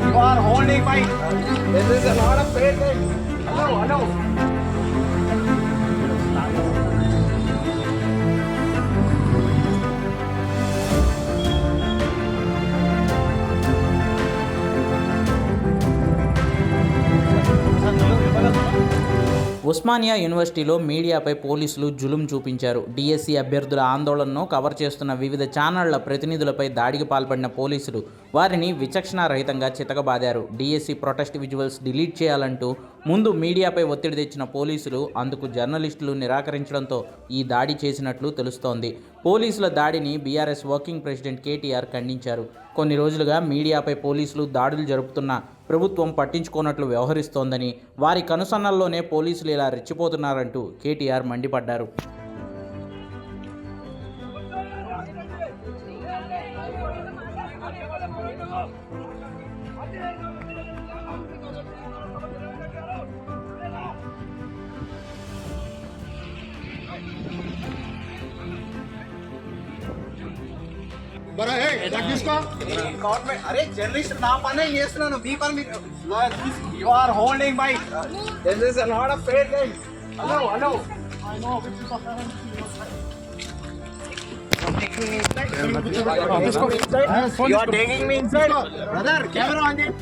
You are holding my. This is a lot of pain. Hello, hello. Osmania యూనివర్సిటీలో మీడియాపై పోలీసులు జులుం చూపించారు. DSC అభ్యర్థుల ఆందోళనను కవర్ చేస్తున్న వివిధ ఛానళ్ళ ప్రతినిధులపై దాడికి పాల్పడిన పోలీసులు వారిని విచక్షణారహితంగా చితకబాదారు. డిఎస్సి ప్రొటెస్ట్ విజువల్స్ డిలీట్ చేయాలంటూ ముందు మీడియాపై ఒత్తిడి తెచ్చిన పోలీసులు అందుకు జర్నలిస్టులు నిరాకరించడంతో ఈ దాడి చేసినట్లు తెలుస్తోంది పోలీసుల దాడిని బీఆర్ఎస్ వర్కింగ్ ప్రెసిడెంట్ కేటీఆర్ ఖండించారు కొన్ని రోజులుగా మీడియాపై పోలీసులు దాడులు జరుపుతున్న ప్రభుత్వం పట్టించుకోనట్లు వ్యవహరిస్తోందని వారి కనుసన్నల్లోనే పోలీసులు ఇలా రెచ్చిపోతున్నారంటూ కేటీఆర్ మండిపడ్డారు బరా ఏ నాకు తీసుకో అకౌంట్ మే అరే జర్నలిస్ట్ నా పనే చేస్తున్నాను మీ పని మీరు you are holding my this is not a fair guys hello hello I know which is You are taking me inside. Brother, camera on it.